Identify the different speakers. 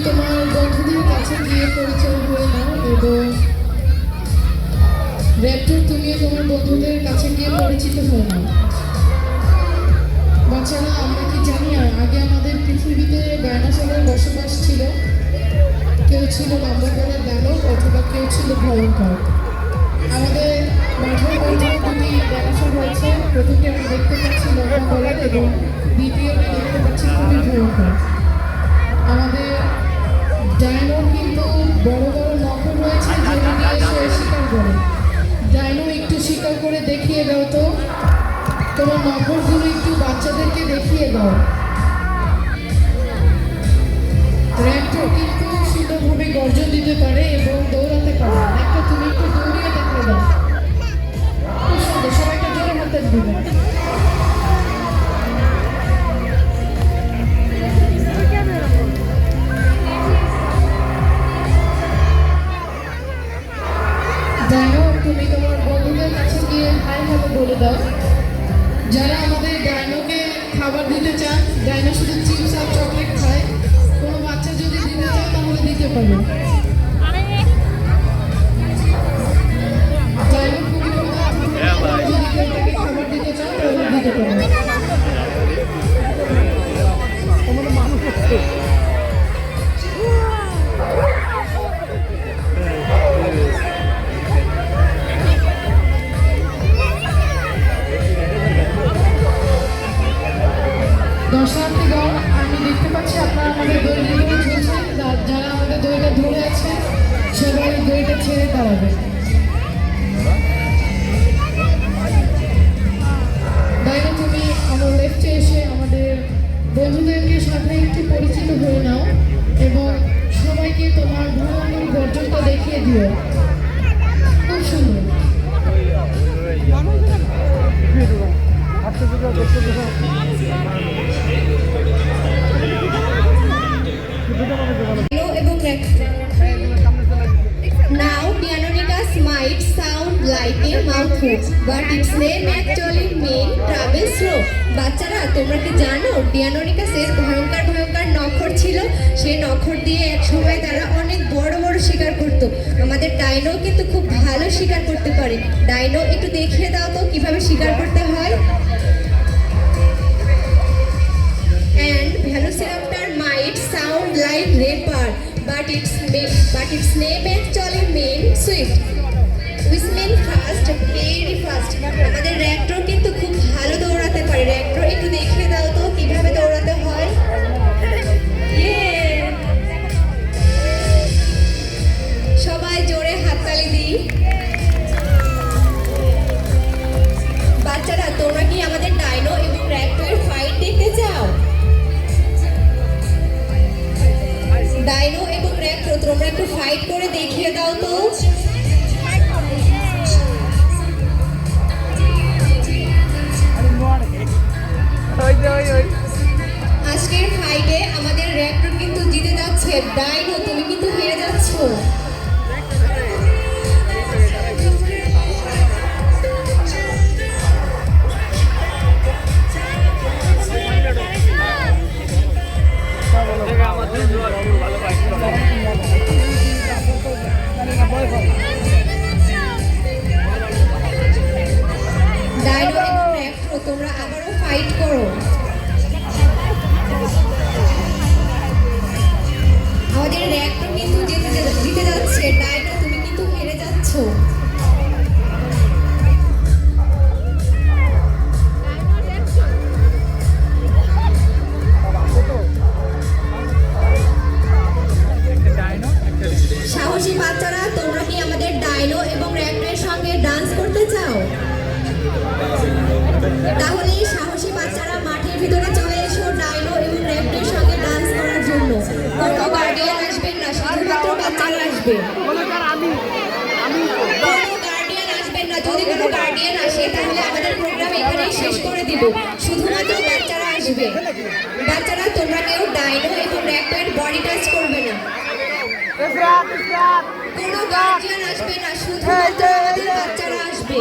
Speaker 1: তুমি তোমার বন্ধুদের কাছে গিয়ে পরিচয় হয়ে নাও এবং র্যাপটর তুমিও তোমার বন্ধুদের কাছে গিয়ে পরিচিত হয়ে নাও। বাচ্চারা, আমরা কি জানি আর আগে আমাদের পৃথিবীতে ডায়নোসরের বসবাস ছিল। কেউ ছিল লম্বাগড়ের দানব অথবা কেউ ছিল ভয়ঙ্কর। আমাদের মাঠের মধ্যে দুটি ডায়নোসর হয়েছে প্রথমটি আমরা দেখতে পাচ্ছি লম্বা গলার এবং দ্বিতীয়টি দেখতে পাচ্ছি খুবই ভয়ঙ্কর। তোমার নখরগুলো একটু বাচ্চাদেরকে দেখিয়ে দাও। র্যাপটর কিন্তু সুন্দরভাবে গর্জন দিতে পারে এবং দৌড়াতে পারে। একটা তুমি একটু দৌড়িয়ে দেখে দাও। খুব সুন্দর, সবাইকে জোরে হাতে দিবে। তুমি তোমার বন্ধুদের কাছে গিয়ে হাই হ্যালো বলে দাও। দিতে শুধু চিপস আর চকলেট খায়। কোনো বাচ্চা যদি দিতে চায় তাহলে দিতে পারো ছেড়ে বাইরে তুমি আমার লেফটে এসে আমাদের বন্ধুদেরকে সাথে একটু পরিচিত হয়ে নাও এবং সবাইকে তোমার ভ্রমণ গর্জনটা দেখিয়ে দিও।
Speaker 2: Mouthful, but its name actually mean travel slow. বাচ্চারা তোমরা কি জানো ডিয়ানোনিকাসের ভয়ঙ্কর ভয়ঙ্কর নখর ছিল সেই নখর দিয়ে এক সময় তারা অনেক বড় বড় শিকার করত আমাদের ডাইনো কিন্তু খুব ভালো শিকার করতে পারে ডাইনো একটু দেখিয়ে দাও তো কীভাবে শিকার করতে হয় Velociraptor might sound like leopard, but its ma- but its name actually means swift. আমাদের র্যাক্টর ডাইনো তুমি কিন্তু হেরে যাচ্ছ। তোমরা আবারও ফাইট করো। বাচ্চারা আসবে কোনো গার্ডিয়ান আসবেন না যদি কোনো গার্ডিয়ান আসে তাহলে আমাদের প্রোগ্রাম এখানেই শেষ করে দিব। শুধুমাত্র বাচ্চারা আসবে। বাচ্চারা তোমরা কেউ ডাইনো এবং বডি টাচ করবে না। কোনো গার্জিয়ান আসবে না শুধুমাত্র আমাদের বাচ্চারা আসবে।